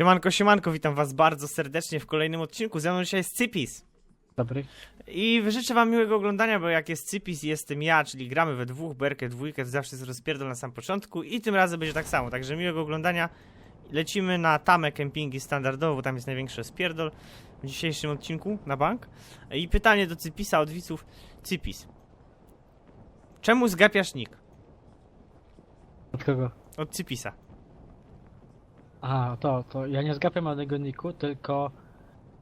Siemanko, siemanko, witam was bardzo serdecznie w kolejnym odcinku. Ze mną dzisiaj jest Cypis. Dobry. I życzę wam miłego oglądania, bo jak jest Cypis i jestem ja, czyli gramy we dwóch, berkę dwójkę, to zawsze jest rozpierdol na sam początku i tym razem będzie tak samo. Także miłego oglądania. Lecimy na tamę kempingi standardowo, bo tam jest największy rozpierdol w dzisiejszym odcinku na bank. I pytanie do Cypisa od widzów. Cypis. Czemu zgapiasz nick? Od kogo? Od Cypisa. Aha, to, to ja nie zgapiam jednego niku, tylko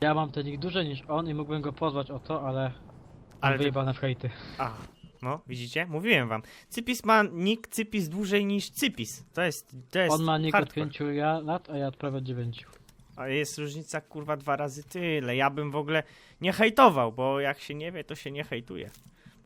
ja mam ten nick dłużej niż on i mógłbym go pozwać o to, ale, ale Ale ty- wyjebane w hejty. A, no, widzicie? Mówiłem wam. Cypis ma nick Cypis dłużej niż Cypis. To jest, to jest On ma nick od hardcore. 5 ja- lat, a ja od prawie 9. A jest różnica, kurwa, dwa razy tyle. Ja bym w ogóle nie hejtował, bo jak się nie wie, to się nie hejtuje.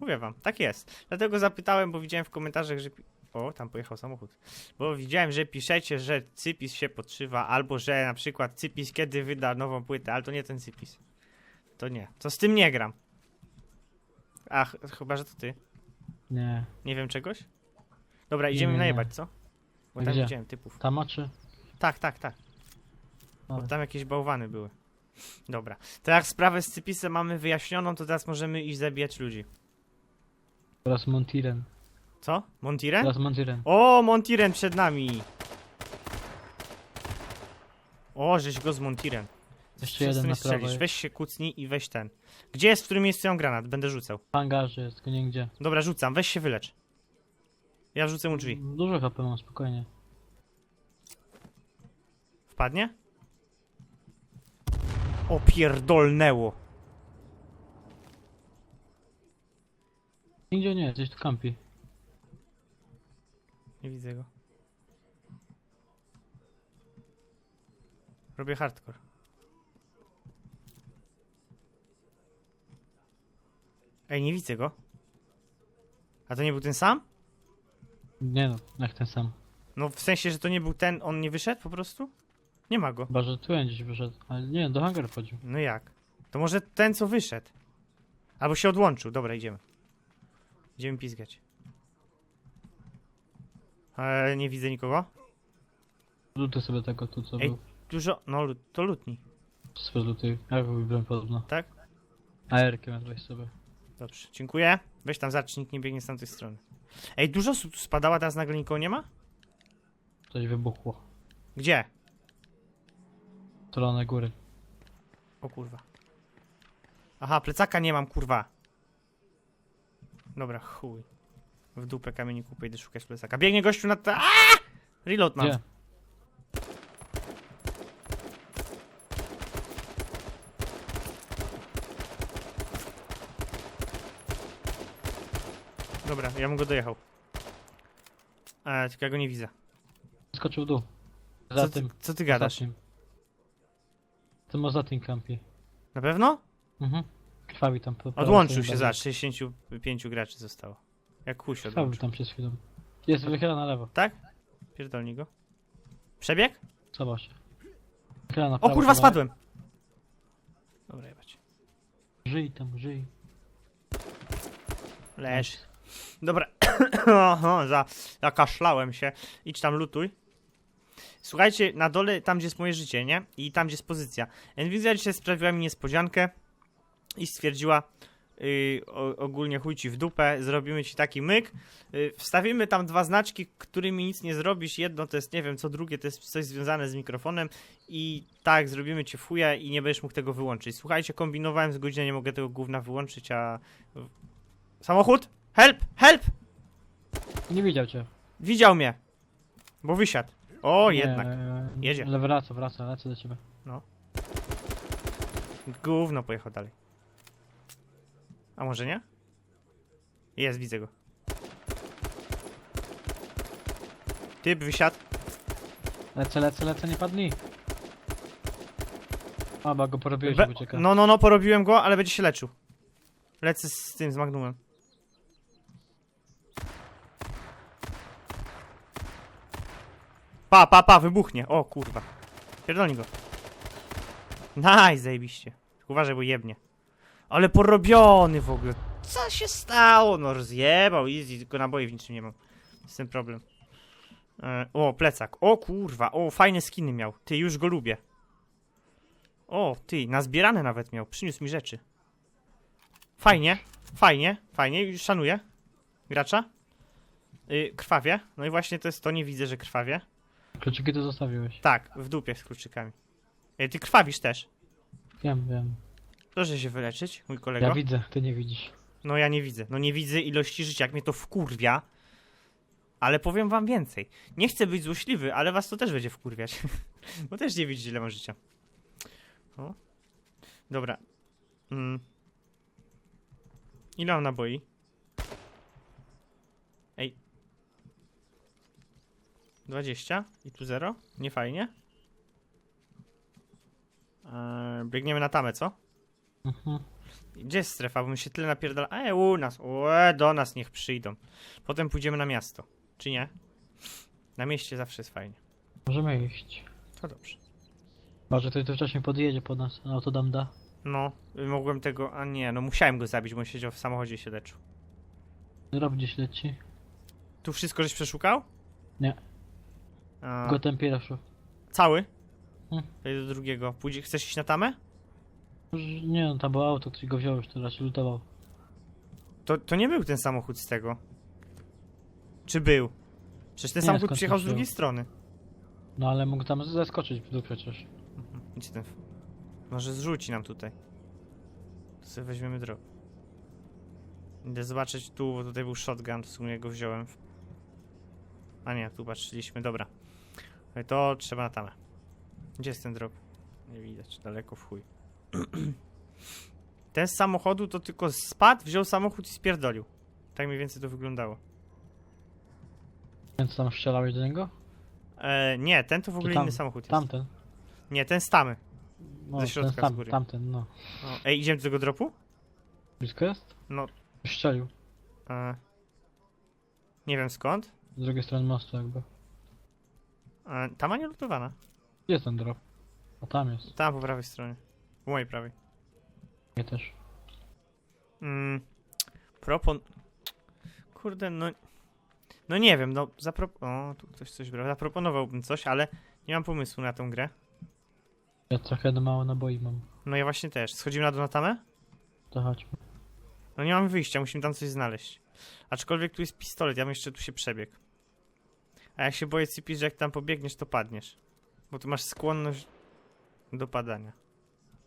Mówię wam, tak jest. Dlatego zapytałem, bo widziałem w komentarzach, że... pi- O, tam pojechał samochód. Bo widziałem, że piszecie, że Cypis się podszywa, albo że na przykład Cypis kiedy wyda nową płytę, ale to nie ten Cypis. To nie. To z tym nie gram. Ach, chyba, że to ty. Nie. Nie wiem czegoś? Dobra, idziemy Nie, nie, nie. najebać, co? Bo tam Gdzie? widziałem typów. Tam oczy? Tak, tak, tak. Bo tam jakieś bałwany były. Dobra. To jak sprawę z Cypisem mamy wyjaśnioną, to teraz możemy iść zabijać ludzi. Teraz Montiren. Co? Montiren? Teraz Montiren. O, Montiren przed nami! O, żeś go z Montiren. Jeszcze jeden na prawo. strzelisz. jest. Weź się kucnij i weź ten. Gdzie jest, w którym miejscu mam granat? Będę rzucał. W hangarze jest, tylko nie gdzie. Dobra, rzucam. Weź się wylecz. Ja rzucę mu drzwi. Dużo HP mam, spokojnie. Wpadnie? O, pierdolnęło. Nigdzie nie, gdzieś tu kampi. Nie widzę go. Robię hardcore. Ej, nie widzę go. A to nie był ten sam? Nie no, jak ten sam. No w sensie, że to nie był ten, on nie wyszedł po prostu? Nie ma go. Chyba, że tu gdzieś wyszedł. Ale nie, do hangaru wchodził. No jak? To może ten, co wyszedł. Albo się odłączył. Dobra, idziemy. Idziemy pizgać. Ale nie widzę nikogo. Luty sobie tego tu, co Ej. był. Dużo. No, lu- to lutni. Sobie luty. Ja wybrałem podobno. Tak? AR-kiem weź sobie. Dobrze, dziękuję. Weź tam zacznij, nikt nie biegnie z tamtej strony. Ej, dużo osób tu spadała, teraz nagle nikogo nie ma? Coś wybuchło. Gdzie? Stronę góry. O kurwa. Aha, plecaka nie mam, kurwa. Dobra, chuj. W dupę kamieni kupię, idę szukać plecaka. Biegnie gościu na ta... Aaaa! Reload mam. Gdzie? Dobra, ja bym go dojechał. E, tylko ja go nie widzę. Skoczył w dół. Za Co ty, tym. co ty gadasz? ostatnim. To ma za tym kampi. Na pewno? Mhm. Krwawi tam. Po, po Odłączył się za bardziej. 65 graczy zostało. Jak Krwawi odłączył. tam przez chwilę. Jest wychyla na lewo. Tak? Pierdolnij go. Przebieg? Zobacz. Wychyla na O prawo. kurwa, spadłem! Dobra, jebać. Żyj tam, żyj. Leż. Dobra. Oho, za, zakaszlałem się. Idź tam, lutuj. Słuchajcie, na dole, tam gdzie jest moje życie, nie? I tam gdzie jest pozycja. Nvidia dzisiaj sprawiła mi niespodziankę i stwierdziła yy, ogólnie chuj ci w dupę, zrobimy ci taki myk. Yy, wstawimy tam dwa znaczki, którymi nic nie zrobisz. Jedno to jest nie wiem co, drugie to jest coś związane z mikrofonem i tak, zrobimy cię w chuja i nie będziesz mógł tego wyłączyć. Słuchajcie, kombinowałem z godzinę, nie mogę tego gówna wyłączyć, a... Samochód? Help! Help! Nie widział cię. Widział mnie. Bo wysiadł. O, Nie, jednak. Jedzie. Ale wraca, wraca, lecę do ciebie. Gówno pojechał dalej. A może nie? Jest, widzę go. Typ wysiadł. Lecę, lecę, lecę, nie padnij. A, bo go porobiłeś, Be- żeby ucieka. no, no, no, porobiłem go, ale będzie się leczył. Lecę z tym, z Magnumem. Pa, pa, pa, wybuchnie. O, kurwa. Pierdolnij go. Nice, zajebiście. Uważaj, bo jebnie. Ale porobiony w ogóle. Co się stało? No rozjebał, easy, tylko naboi w niczym nie mam. Z tym problem. E, o, plecak. O kurwa, o, fajne skiny miał. Ty, już go lubię. O, ty, nazbierane nawet miał. Przyniósł mi rzeczy. Fajnie, fajnie, fajnie. Szanuję. Gracza. Y, krwawie. No i właśnie to jest to, nie widzę, że krwawie. Kluczyki tu zostawiłeś. Tak, w dupie z kluczykami. Y, ty krwawisz też. Wiem, wiem. Proszę się wyleczyć, mój kolego. Ja widzę, ty nie widzisz. No ja nie widzę. No nie widzę ilości życia, jak mnie to wkurwia. Ale powiem wam więcej. Nie chcę być złośliwy, ale was to też będzie wkurwiać. Bo też nie widzicie ile mam życia. O. Dobra. Mm. Ile mam naboi? Ej. 20 i tu 0? Nie fajnie. Eee, biegniemy na tamę, co? Mhm. Gdzie jest strefa? Bo my się tyle napierdala. E, u nas. Ue, do nas niech przyjdą. Potem pójdziemy na miasto. Czy nie? Na mieście zawsze jest fajnie. Możemy iść. To dobrze. Może ktoś tu wcześniej podjedzie po nas, autodam da. No, mogłem tego. A nie, no musiałem go zabić, bo on siedział w samochodzie i się leczył. Rob gdzieś leci. Tu wszystko żeś przeszukał? Nie. A, Go ten pierwszy. cały? Hmm. To do drugiego. Pójdzie, chcesz iść na tamę? Nie no, tam było auto, ktoś go wziął już, to raczej lutował. To, to nie był ten samochód z tego. Czy był? Przecież ten Nie, samochód skąd przyjechał z drugiej strony. No ale mógł tam zaskoczyć w dół przecież. Mhm. Gdzie ten. f- Może zrzuci nam tutaj. To sobie weźmiemy drogę. Idę zobaczyć tu, bo tutaj był shotgun, w sumie go wziąłem. A nie, tu patrzyliśmy, dobra. To trzeba na tamę. Gdzie jest ten drog? Nie widać, daleko w chuj. ten z samochodu to tylko spadł, wziął samochód i spierdolił. Tak mniej więcej to wyglądało. Więc tam strzelałeś do niego? E, nie, ten to w ogóle tam- inny samochód jest. Tamten. Nie, ten z tamy. No, Ze środka, ten, z góry. tamten, no. No. Ej, idziemy do tego dropu? Blisko jest? No. Strzelił. E, nie wiem skąd. Z drugiej strony mostu jakby. E, tama nie lutowana. Gdzie jest ten drop? A tam jest. Tam po prawej stronie. Po mojej prawej. Nie też. Mm, propon... Kurde, no... No nie wiem, no. O, tu ktoś coś brał. Zaproponowałbym coś, ale nie mam pomysłu na tę grę. Ja trochę mało naboi mam. No ja właśnie też. Schodzimy na dół na tamę? To chodźmy. No nie mamy wyjścia, musimy tam coś znaleźć. Aczkolwiek tu jest pistolet, ja bym jeszcze tu się przebiegł. A ja się boję, Cipi, że jak tam pobiegniesz, to padniesz. Bo ty masz skłonność do padania.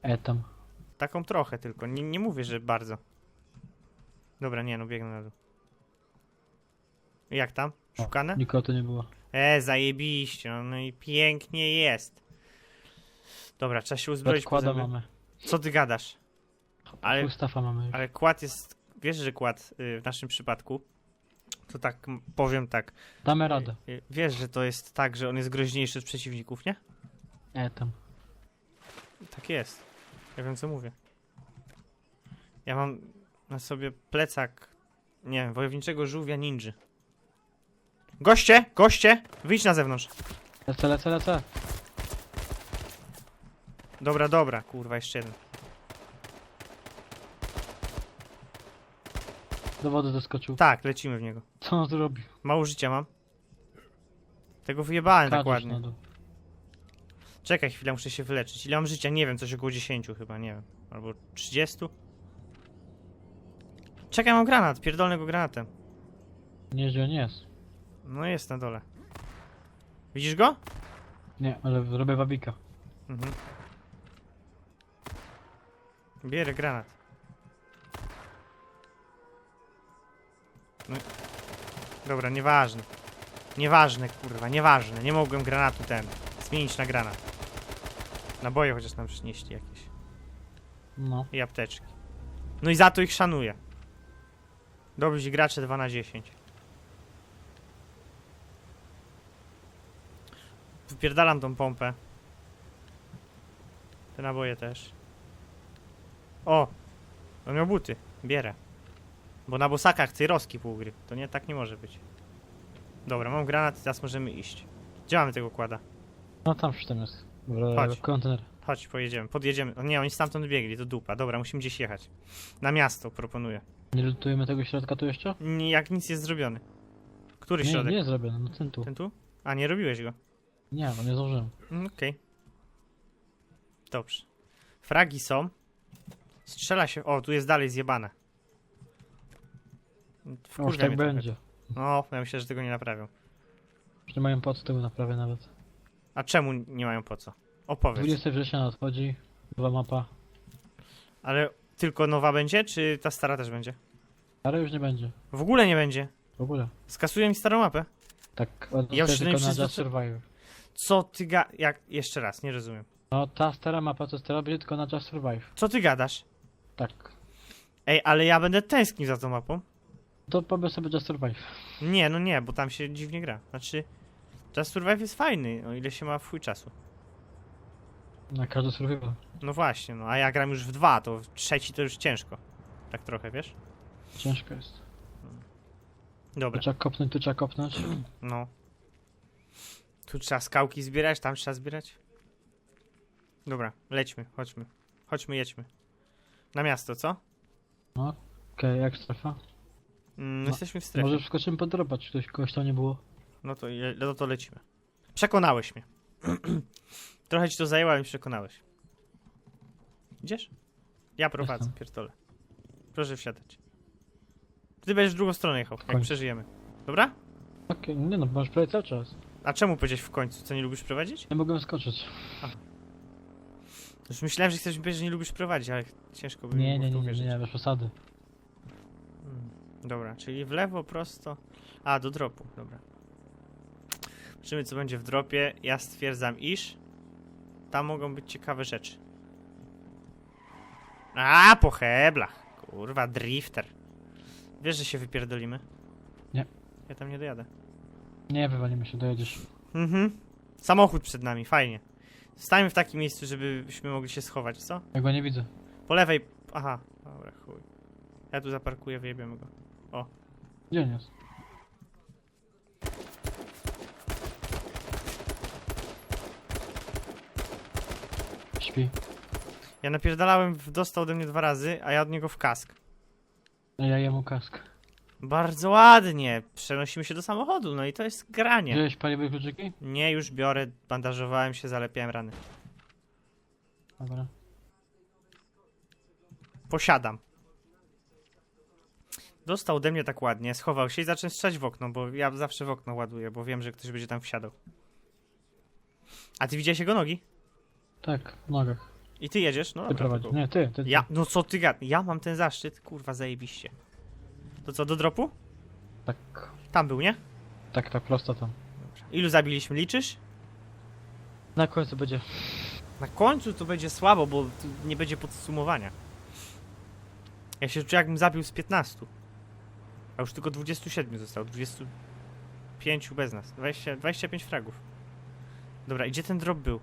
E tam. Taką trochę tylko, nie, nie mówię, że bardzo. Dobra, nie no, biegnę na dół. Jak tam? O, Szukane? Nikogo tu nie było. E, zajebiście, no, no i pięknie jest. Dobra, trzeba się uzbroić poza- mamy. Co ty gadasz? Ale- mamy już. Ale kład jest, wiesz, że kład y, w naszym przypadku, to tak m, powiem tak, Damy radę. y, wiesz, że to jest tak, że on jest groźniejszy od przeciwników, nie? E tam. Tak jest. Ja wiem, co mówię. Ja mam na sobie plecak, nie wojowniczego żółwia ninja. Goście, goście, wyjdź na zewnątrz. Lecę, lecę, lecę. Dobra, dobra, kurwa, jeszcze jeden. Do wody doskoczył. Tak, lecimy w niego. Co on zrobił? Mało życia mam. Tego wyjebałem tak Kradłeś ładnie. na dół. Czekaj chwilę, muszę się wyleczyć. Ile mam życia? Nie wiem, coś około 10 chyba, nie wiem. Albo 30? Czekaj, mam granat, pierdolny go granatem. Nie, że nie jest. No jest na dole. Widzisz go? Nie, ale robię wabika. Mhm. Bierę granat. No. Dobra, nieważne. Nieważne, kurwa, nieważne. Nie mogłem granatu ten zmienić na granat. Naboje chociaż nam przynieśli jakieś. No. I apteczki. No i za to ich szanuję. Dobrzy gracze 2 na 10. Wypierdalam tą pompę. Te naboje też. O! On miał buty. Bierę. Bo na bosakach cyroski pół gry. To nie, tak nie może być. Dobra, mam granat, teraz możemy iść. Gdzie mamy tego kłada? No tam już tam jest. Chodź. kontener. Chodź, pojedziemy. Podjedziemy. O nie, oni stamtąd biegli, to dupa. Dobra, musimy gdzieś jechać. Na miasto proponuję. Nie lutujemy tego środka tu jeszcze? Nie, jak nic jest zrobiony. Który Nie, środek? nie jest zrobione, no ten tu. Ten tu? A, nie robiłeś go. Nie, bo nie zdążyłem. Mm, Okej. Dobrze. Fragi są. Strzela się. O, tu jest dalej zjebane. Może Wkurwia tak mnie trochę. będzie. No, ja myślę, że tego nie naprawią. Już nie mają po co tego naprawy nawet. A czemu nie mają po co? Opowiedz. 20 września nadchodzi, nowa mapa. Ale tylko nowa będzie, czy ta stara też będzie? Ale już nie będzie. W ogóle nie będzie. W ogóle. Skasują mi starą mapę. Tak, Ja ja już tylko na Just Survivor. Co ty ga... Jak... Jeszcze raz, nie rozumiem. No ta stara mapa to stara będzie tylko na Just Survive. Co ty gadasz? Tak. Ej, ale ja będę tęsknił za tą mapą. To pobierz sobie Just Survive. Nie, no nie, bo tam się dziwnie gra. Znaczy... Just Survive jest fajny, o ile się ma w chuj czasu. Na każdy survival. No właśnie, no a ja gram już w dwa, to w trzeci to już ciężko. Tak trochę, wiesz? Ciężko jest. Tu Dobra, trzeba kopnąć, tu trzeba kopnąć. no. Tu trzeba skałki zbierać, tam trzeba zbierać. Dobra, lećmy, chodźmy. Chodźmy, jedźmy. Na miasto, co? Okej, jak strefa? Mm, No, jesteśmy w strefie. Może wskoczymy podrobić, czy ktoś kogoś tam nie było. No to, no to lecimy. Przekonałeś mnie. Trochę ci to zajęło, ale mnie przekonałeś. Idziesz? Ja prowadzę, Jestem. pierdolę. Proszę wsiadać. Ty będziesz w drugą stronę jechał, jak końcu. przeżyjemy. Dobra? Okej, nie no, masz prawie cały czas. A czemu powiedziałeś w końcu? Co, nie lubisz prowadzić? Nie mogłem skoczyć. Już myślałem, że chcesz mi powiedzieć, że nie lubisz prowadzić, ale ciężko by mi Nie, było nie, w to nie, nie, uwierzyć. nie, bez przesady. Mm, Dobra, czyli w lewo, prosto. A, do dropu, dobra. Zobaczymy, co będzie w dropie. Ja stwierdzam, iż tam mogą być ciekawe rzeczy. A, po heblach. Kurwa, drifter. Wiesz, że się wypierdolimy? Nie. Ja tam nie dojadę. Nie, wywalimy się, dojedziesz. Mhm. Samochód przed nami, fajnie. Stańmy w takim miejscu, żebyśmy mogli się schować, co? Ja go nie widzę. Po lewej. Aha, dobra, chuj. Ja tu zaparkuję, wyjebiemy go. Gdzie on jest? Ja napierdalałem, w- dostał ode mnie dwa razy, a ja od niego w kask. A ja jemu kask. Bardzo ładnie. Przenosimy się do samochodu, no i to jest granie. Wziąłeś paliwe kluczyki? Nie, już biorę, bandażowałem się, zalepiałem rany. Dobra. Posiadam. Dostał ode mnie tak ładnie, schował się i zaczął strzelać w okno, bo ja zawsze w okno ładuję, bo wiem, że ktoś będzie tam wsiadał. A ty widziałeś jego nogi? Tak, w nogach. I ty jedziesz? No Ty dobra, prowadzisz. to- Nie, ty, ty. ty. Ja, no co ty gad... Ja mam ten zaszczyt, kurwa, zajebiście. To co, do dropu? Tak. Tam był, nie? Tak, tak, prosto tam. Ilu zabiliśmy, liczysz? Na końcu będzie. Na końcu to będzie słabo, bo tu nie będzie podsumowania. Ja się czuję jakbym zabił z 15. A już tylko 27 zostało. 25 bez nas. 20, 25 fragów. Dobra, i gdzie ten drop był?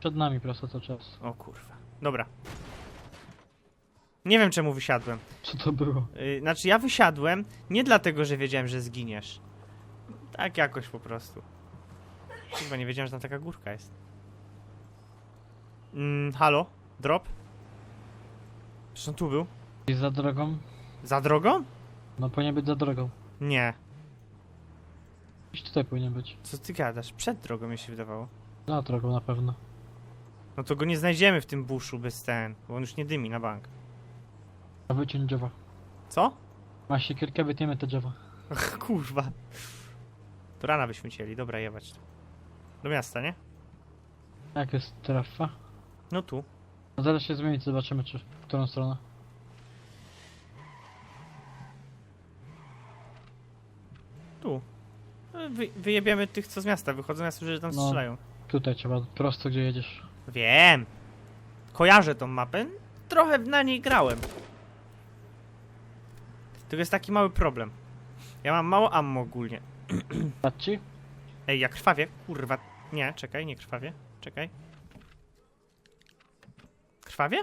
Przed nami prosto cały czas. O kurwa. Dobra. Nie wiem czemu wysiadłem. Co to było? Yy, znaczy ja wysiadłem nie dlatego, że wiedziałem, że zginiesz. Tak jakoś po prostu. Chyba nie wiedziałem, że tam taka górka jest. Mm, halo? Drop? Przecież on tu był. Jest za drogą? Za drogą? No powinien być za drogą. Nie. Gdzieś tutaj powinien być. Co ty gadasz? Przed drogą mi się wydawało. Za drogą na pewno. No to go nie znajdziemy w tym buszu bez ten, bo on już nie dymi na bank. A wyciąć drzewa. Co? Ma siekierkę, wytniemy te drzewa. Ach, kurwa. To rana byśmy cieli, dobra jebać. tu. Do miasta, nie? Jak jest strefa? No tu. No zaraz się zmienić, zobaczymy czy w którą stronę. Tu. No, Wy, wyjebiemy tych, co z miasta wychodzą, ja słyszę, że tam No. strzelają. Tutaj trzeba prosto gdzie jedziesz. Wiem. Kojarzę tą mapę. Trochę na niej grałem. Tylko jest taki mały problem. Ja mam mało ammo ogólnie. Ci? Ej, ja krwawię. Kurwa. Nie, czekaj, nie krwawię. Czekaj. Krwawię?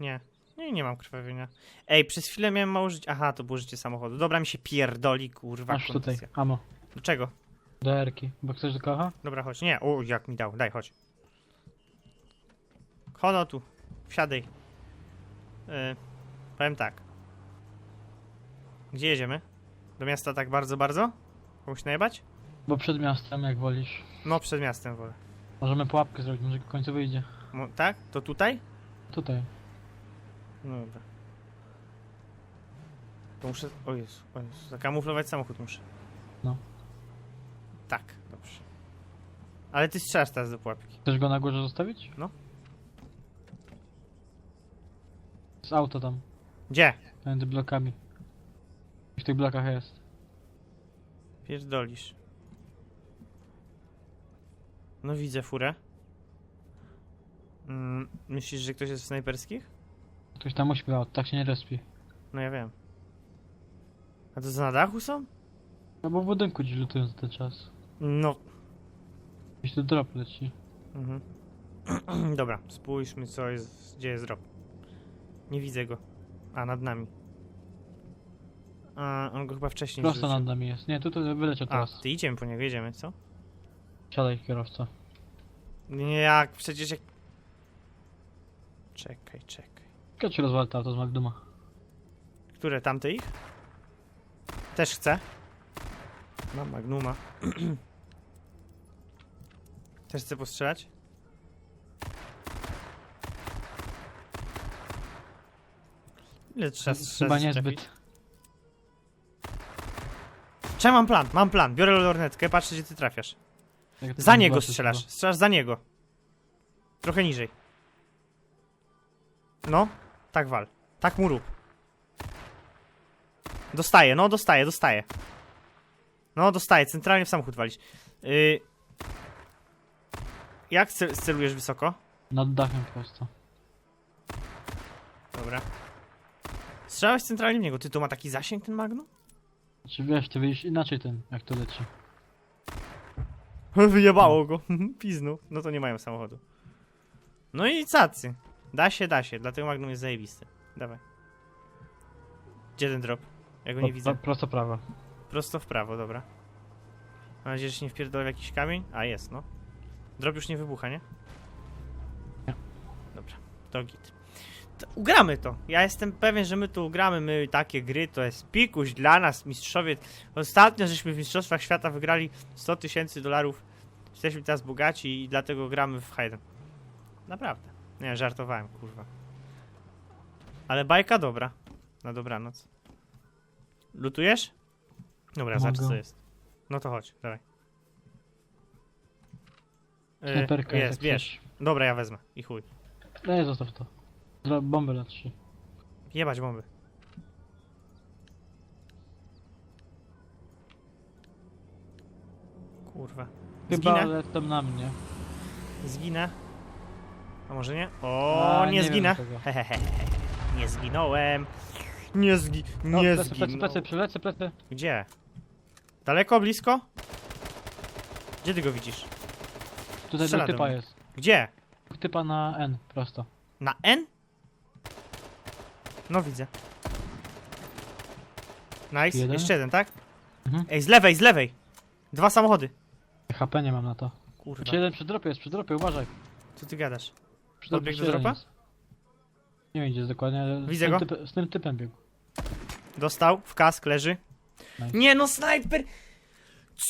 Nie. Nie, nie mam krwawienia. Ej, przez chwilę miałem mało życia. Aha, to było życie samochodu. Dobra, mi się pierdoli, kurwa. Masz tutaj, kondycja. amo. Do czego? Do erki. Bo chcesz do kocha? Dobra, chodź. Nie, o, jak mi dał. Daj, chodź. Chodo tu. Wsiadaj. Yy, powiem tak. Gdzie jedziemy? Do miasta tak bardzo, bardzo? Komuś najebać? Bo przed miastem, jak wolisz. No, przed miastem wolę. Możemy pułapkę zrobić, może w końcu wyjdzie. Mo tak? To tutaj? Tutaj. No dobra. To muszę... O Jezu, o Jezu. Zakamuflować samochód muszę. No. Tak, dobrze. Ale ty strzelasz teraz do pułapki. Chcesz go na górze zostawić? No. Z auto tam, Gdzie? między blokami. W tych blokach jest. Pierdolisz. No widzę furę. Mm, myślisz, że ktoś jest w snajperskich? Ktoś tam uśpiał, tak się nie respi. No ja wiem. A to co na dachu są? No bo w budynku gdzieś lutują za ten czas. No. Gdzieś tu drop leci. Mhm. Dobra, spójrzmy co jest, gdzie jest drop. Nie widzę go. A, nad nami. A, on go chyba wcześniej Prosto nad nami jest. Nie, tutaj wyleciał A, teraz. ty idziemy po niego, jedziemy, co? Siadaj kierowca. Nie, jak, przecież jak... Czekaj, czekaj. Kiedy ci rozwal to auto z Magduma? Które, tamte ich? Też chcę. Mam Magnuma. Też chcę postrzelać? Ile trzeba strzelać? Chyba niezbyt. Czemu mam plan? Mam plan. Biorę lornetkę, patrzę gdzie ty trafiasz. Jak Za niego zobaczysz strzelasz. chyba. Strzelasz za niego. Trochę niżej. No, tak wal. Tak mu rób. Dostaje, no dostaje, dostaje. No, dostaje, centralnie w samochód walić. Yy... Jak cel celujesz wysoko? Nad dachem prosto. Dobra. Strzelałeś centralnie w niego. Ty, to ma taki zasięg ten Magnum? Czy wiesz, ty widzisz inaczej ten, jak to leci. Wyjebało go. Piznu. No to nie mają samochodu. No i cacy. Da się, da się. Dlatego Magnum jest zajebisty. Dawaj. Gdzie ten drop? Ja go nie widzę. pro- Prosto prawo. Prosto w prawo, dobra. Mam nadzieję, że się nie wpierdolę w jakiś kamień. A, jest, no. Drop już nie wybucha, nie? Nie. Dobra, to git. Ugramy to. Ja jestem pewien, że my tu ugramy. My takie gry to jest pikuś dla nas, mistrzowie. Ostatnio żeśmy w Mistrzostwach Świata wygrali 100 tysięcy dolarów. Jesteśmy teraz bogaci i dlatego gramy w Hayden. Naprawdę. Nie, żartowałem, kurwa. Ale bajka dobra. Na dobranoc. Lutujesz? Dobra, zobacz co jest. No to chodź, dawaj. Yy, Snajperka jest, jak bierz. Dobra, ja wezmę. I chuj. Daj, zostaw to. Bombę na trzy. Jebać bomby. Kurwa. Chyba Zginę? lecą na mnie. Zginę. A może nie? O, A, nie, nie wiem zginę. tego. Hehehe. Nie zginąłem. Nie zgi... No, Nie plecy, plecy, zginąłem. plecy. Gdzie? Daleko, blisko? Gdzie ty go widzisz? Tutaj Strzela do do typa mnie. jest. Gdzie? Typa na N, prosto. Na N? No widzę. Nice. Jeden. Jeszcze jeden, tak? Mhm. Ej, z lewej, z lewej. Dwa samochody. HP nie mam na to. Kurwa. Czy jeden przy dropie jest, przy dropie, uważaj. Co ty gadasz? Przy Podbiegł do jeszcze jeden dropa? jest. Nie wiem gdzie jest dokładnie, ale Widzę z, go. tym typem, z tym typem biegł. Dostał, w kask leży. Nice. Nie no, snajper!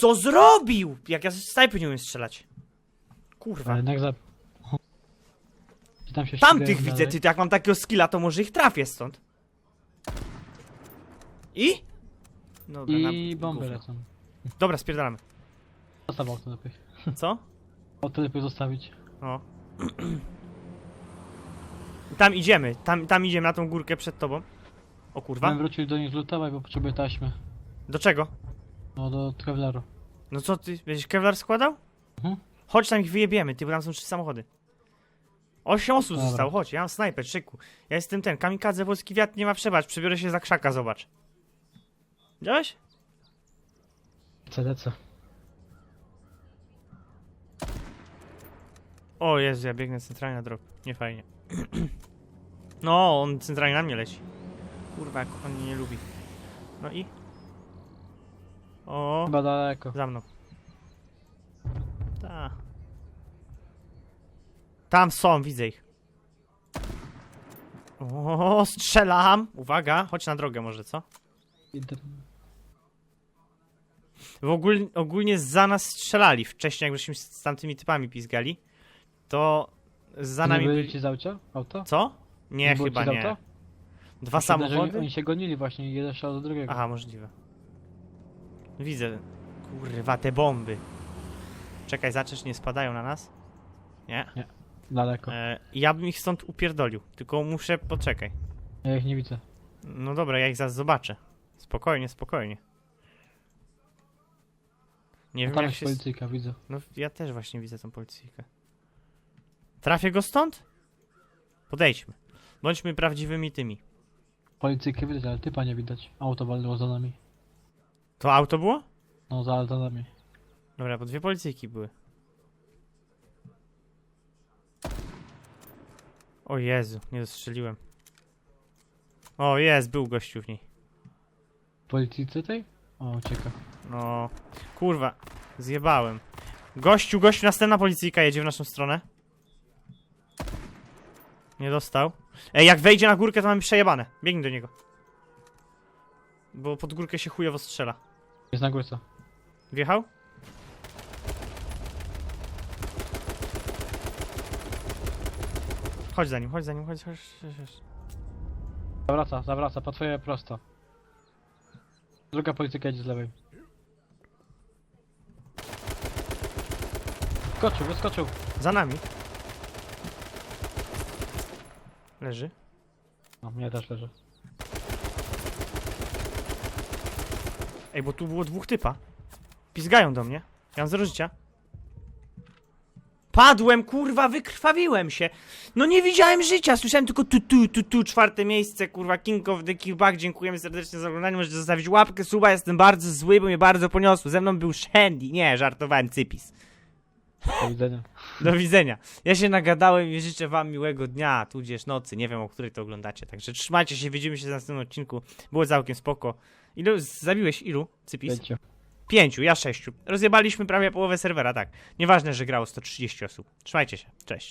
Co zrobił? Jak ja z snajpy nie umiem strzelać. A Kurwa. jednak za... Czy tam się Tamtych ścigają widzę, dalej? ty, jak mam takiego skilla, to może ich trafię stąd. I? Dobra, I na- bomby gówno. lecą. Dobra, spierdalamy. Zostaw auto lepiej. Co? Auto lepiej zostawić. O. Tam idziemy, tam, tam idziemy na tą górkę przed tobą. O kurwa. Bym wrócił do nich zlutować, bo potrzebuję taśmy. Do czego? No do Kevlaru. No co ty, będziesz Kevlar składał? Mhm. Chodź tam ich wyjebiemy, ty, bo tam są trzy samochody. Osiem osób Dobra. zostało, chodź, ja mam snajper, szyku. Ja jestem ten, kamikadze, polski wiatr, nie ma przebacz, przebiorę się za krzaka, zobacz. Widziałeś? CDC. O Jezu, ja biegnę centralnie na drop, nie fajnie. No, on centralnie na mnie leci. Kurwa, jak on mnie nie lubi. No i? O, Chyba daleko. za mną. Tam są, widzę ich. O, strzelam! Uwaga, chodź na drogę może, co? Idę. W ogóle, ogólnie za nas strzelali wcześniej, jak żeśmy z tamtymi typami pizgali. To za nie nami byli byli... ci z auta? Auto? Co? Nie, było chyba ci z nie. auta? Dwa Myślę, że samochody? oni się gonili właśnie, jeden szał do drugiego. Aha, możliwe. Widzę. Kurwa, te bomby. Czekaj, zaczesz nie spadają na nas? Nie. Daleko. E, ja bym ich stąd upierdolił, tylko muszę poczekaj. Ja ich nie widzę. No dobra, ja ich zaraz zobaczę. Spokojnie, spokojnie. Nie A wiem tam jak jest się... policyjka, widzę. No ja też właśnie widzę tą policyjkę. Trafię go stąd? Podejdźmy. Bądźmy prawdziwymi tymi. Policyjkę widać, ale typa nie widać. Auto walnęło za nami. To auto było? No, za, za nami. Dobra, bo dwie policyjki były. O Jezu, nie dostrzeliłem. O, jest, był gościu w niej. Policyjce tej? O, ucieka. No, kurwa, zjebałem. Gościu, gościu, następna policyjka jedzie w naszą stronę. Nie dostał. Ej, jak wejdzie na górkę, to mamy przejebane. Biegnij do niego. Bo pod górkę się chujowo strzela. Jest na górce. Wjechał? Chodź za nim, chodź za nim, chodź, chodź, chodź. chodź. Zawraca, zawraca, po twoje prosto. Druga policyjka jedzie z lewej. Wyskoczył, wyskoczył. Za nami. Leży. No, mnie też leży. Ej, bo tu było dwóch typa. Pizgają do mnie. Ja mam zero życia. Padłem, kurwa, wykrwawiłem się. No nie widziałem życia, słyszałem tylko tu, tu, tu, tu, czwarte miejsce, kurwa, King of the Kickback. Dziękujemy serdecznie za oglądanie. Możecie zostawić łapkę, suba, jestem bardzo zły, bo mnie bardzo poniosło. Ze mną był Shandy. Nie, żartowałem, Cypis. Do widzenia. Do widzenia. Ja się nagadałem i życzę wam miłego dnia, tudzież nocy. Nie wiem, o której to oglądacie. Także trzymajcie się, widzimy się w następnym odcinku. Było całkiem spoko. Ilu, zabiłeś ilu, Cypis? Pięciu. Pięciu, ja sześciu. Rozjebaliśmy prawie połowę serwera, tak. Nieważne, że grało 130 osób. Trzymajcie się, cześć.